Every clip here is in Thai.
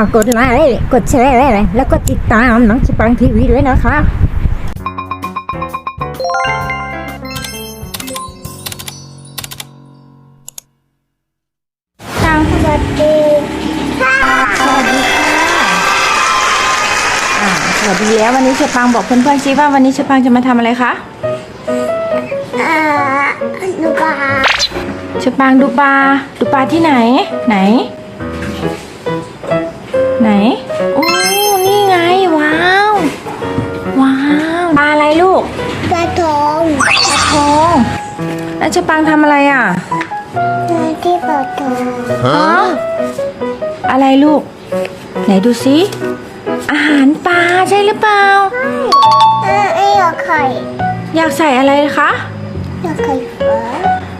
ฝากกดไลค์กดแชร์แล้วก็ติดตามน้องสปังทีวีด้วยนะคะทางสวัสดีค่ะอ่าสวัสดีแล้ววันนี้เชอปังบอกเพื่อนๆซิว่าวันนี้เชอปังจะมาทำอะไรคะอ่าหนูก็เชอปังดูปลาดูปลาที่ไหน ไหน ไหนโอ้นี่ไง ว้าว ว้าวปลาอะไรลูกปลาทองปลาทองแล้วเชอปังทำอะไรอะมาที่ปลาทองอ๋ออะไรลูก ไหนดูซิอาหารปลาใช่หรือเปล่าเออไอ้อยากไข่อยากใส่อะไรคะอยากไข่ฟ้า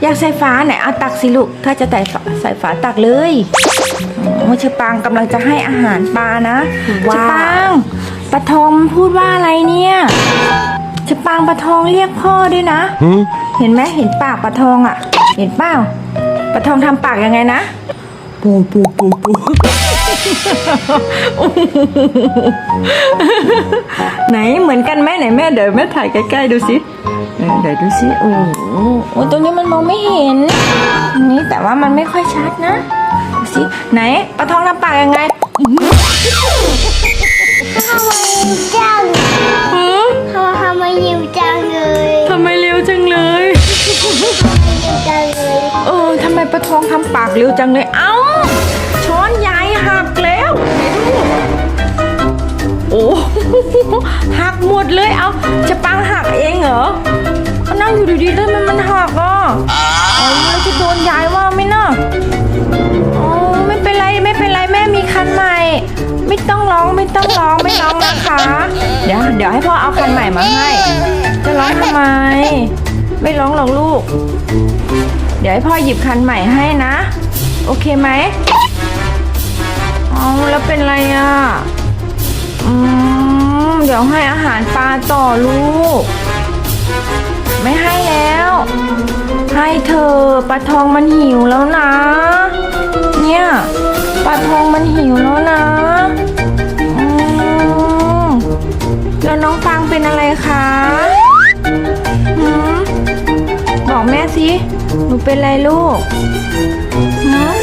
อยากใส่ฝาไหนเอาตักสิลูก ถ้าจะใส่ฝาใส่ฝาตักเลย โอ้ชะปางกำลังจะให้อาหารปลานะชะปางปลาทองมันพูดว่าอะไรเนี่ยชะปางปลาทองเรียกพ่อด้วยนะ เห็นไหมเห็นปากปลาทองอะ เห็นเปล่าปลาทองทำปากยังไงนะปูปูปูปูไหนเหมือนกันไหมไหนแม่เดี๋ยวแม่ถ่ายใกล้ๆดูสิเออเดี๋ยวดูสิโอ้โหโอ้ตรงนี้มันมองไม่เห็นตรงนี้แต่ว่ามันไม่ค่อยชัดนะ ดูสิไหนปลาทองทำปากยังไงอื้อหือทำไมยิ้มจังหือทำไมทำไมยิ้มจังเลยทำไมเร็วจังเลยยิ้มจังเลยเออทำไมปลาทองทำปากเร็วจังเลย เอ้า ช้อนยายหักแล้วไหนดูโอ้โหหักหมดเลยเอาจะปังหักเองเหรอเอานั่งอยู่ดีๆแล้วมันมันหักอะอ๋อแล้วจะโดนยายว่าไหมเนาะ เดี๋ยวให้พ่อเอาคันใหม่มาให้ จะร้องทำไม ไม่ร้องหรอกลูก เดี๋ยวให้พ่อหยิบคันใหม่ให้นะ โอเคไหมเอาแล้วเป็นไรอะ อืม เดี๋ยวให้อาหารปลาต่อลูก ไม่ให้แล้ว ให้เธอปลาทองมันหิวแล้วนะ เนี่ย ปลาทองมันหิวแล้วนะ เป็นอะไรลูกหืม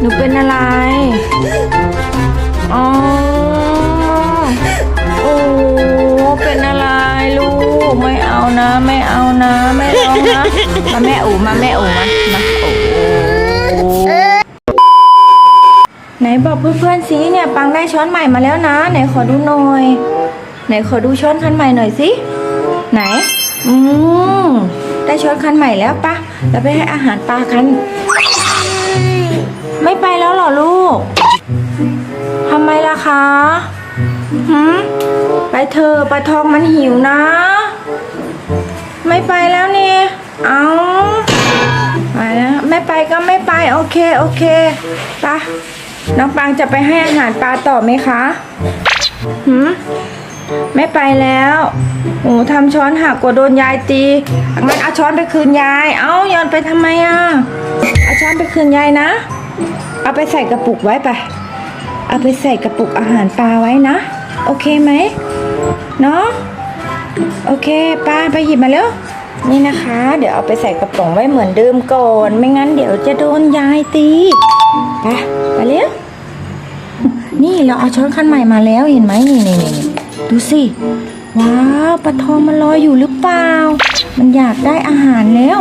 หนูเป็นอะไร อ๋อ โอ้ เป็นอะไรลูก ไม่เอานะ ไม่เอานะ ไม่ร้องนะ มาแม่อูมาแม่อูมามาโอ้ไหนบอกเพื่อนๆสิเนี่ยปังได้ช้อนใหม่มาแล้วนะ ไหนขอดูหน่อย ไหนขอดูช้อนคันใหม่หน่อยสิ ไหน อืม ได้ช้อนคันใหม่แล้วปะเราไปให้อาหารปลากัน ไม่ไปแล้วหรอลูกทำไมล่ะคะหืมไปเถอปลาทองมันหิวนะ ไม่ไปแล้วนี่เอาไปนะไม่ไปก็ไม่ไปโอเคโอเคปะน้องปังจะไปให้อาหารปลาต่อไหมคะหืม ไม่ไปแล้วโอ้ทำช้อนหักกว่าโดนยายตีงั้นเอาช้อนไปคืนยาย เอาย้อนไปทำไมอะเอาช้อนไปคืนยายนะ เอาไปใส่กระปุกไว้ไป เอาไปใส่กระปุกอาหารปลาไว้นะ โอเคไหมเนาะโอเคปลาไปหยิบมาเร็วนี่นะคะ เดี๋ยวเอาไปใส่กระป๋องไว้เหมือนเดิมก่อน ไม่งั้นเดี๋ยวจะโดนยายตีไปไปเร็วนี่เราเอาช้อนคันใหม่มาแล้วเห็นไหมนี่นี่นี่ ดูสิ ว้าวปลาทองมันลอยอยู่หรือเปล่า มันอยากได้อาหารแล้ว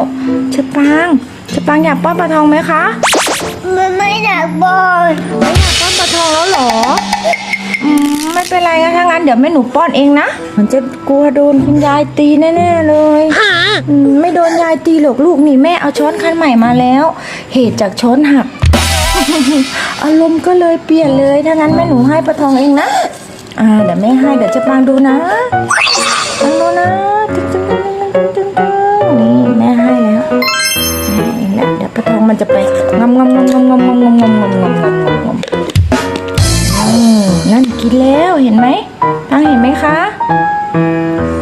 ชะปางชะปางอยากป้อนปลาทองไหมคะมันไม่อยากบอลไม่อยากป้อนปลาทองแล้วเหรออืมไม่เป็นไรนะถ้างั้นเดี๋ยวแม่หนูป้อนเองนะมันจะกลัวโดนคุณยายตีแน่ๆเลยอืมไม่โดนยายตีหรอกลูกนี่แม่เอาช้อนคันใหม่มาแล้ว เหตุจากช้อนหัก อารมณ์ก็เลยเปลี่ยนเลยถ้างั้นแม่หนูให้ปลาทองเองนะ อ่าเดี๋ยวแม่ให้เดี๋ยวจะปางดูนะปางดูนะตึ้งตึ้งตึ้งตึ้งตึ้งตึ้งนี่แม่ให้แล้วนี่แหละเดี๋ยวปลาทองมันจะไปงำงำงำงำงำงำงำงำงำงำงำงำอืมนั่นกินแล้วเห็นไหมตังเห็นไหมคะ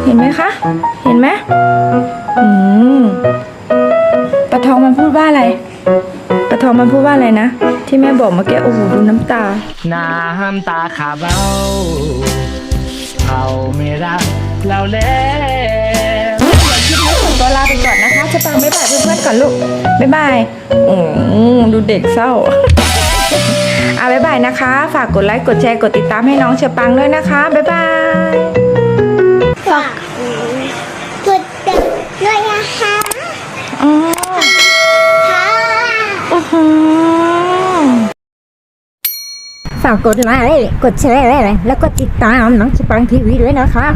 เห็นไหมคะ เห็นไหมอืมปลาทองมันพูดว่าอะไรปลาทองมันพูดว่าอะไรนะ ที่แม่บอกเมื่อกี้โอ้โหดูน้ำตา น้ำตาขาเบา เขาไม่รักเราแล้วตัวลาไปก่อนนะคะจะปังบ๊ายบายเพื่อนๆก่อนลูกบ๊ายบายอ้ดูเด็กเศร้าอะบ๊ายบายนะคะ ฝากกดไลค์ กดแชร์ กดติดตามให้น้องเชอปังด้วยนะคะ บ๊ายบาย ฝากกดไลค์กดแชร์แล้วก็ติดตามน้องสปังทีวีด้วยนะคะ